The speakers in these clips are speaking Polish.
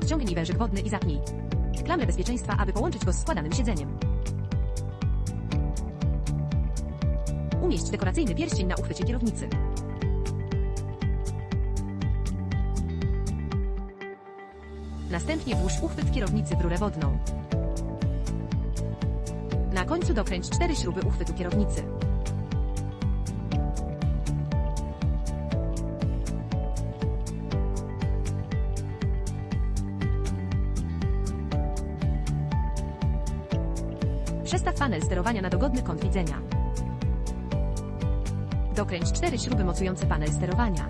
Podciągnij wężyk wodny i zapnij. Klamrę bezpieczeństwa, aby połączyć go z składanym siedzeniem. Umieść dekoracyjny pierścień na uchwycie kierownicy. Następnie włóż uchwyt kierownicy w rurę wodną. Na końcu dokręć cztery śruby uchwytu kierownicy. Przestaw panel sterowania na dogodny kąt widzenia. Dokręć cztery śruby mocujące panel sterowania.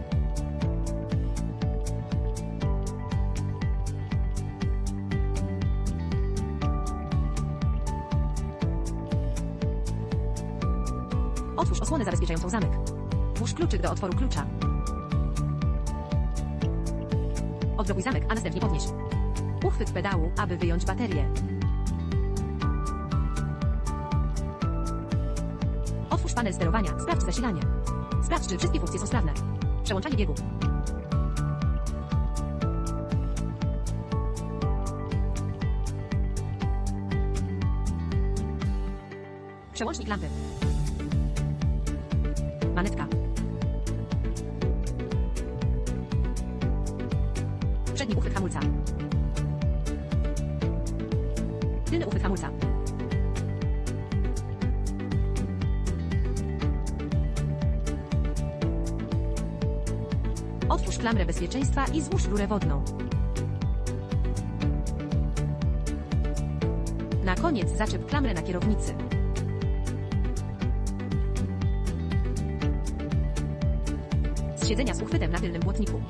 Otwórz osłonę zabezpieczającą zamek. Włóż kluczyk do otworu klucza. Odblokuj zamek, a następnie podnieś. Uchwyt pedału, aby wyjąć baterię. Otwórz panel sterowania, sprawdź zasilanie. Sprawdź, czy wszystkie funkcje są sprawne. Przełączanie biegu. Przełącznik lampy. Manetka. Przedni uchwyt hamulca. Tylny uchwyt hamulca. Otwórz klamrę bezpieczeństwa i złóż rurę wodną. Na koniec zaczep klamrę na kierownicy. Z siedzenia z uchwytem na tylnym błotniku.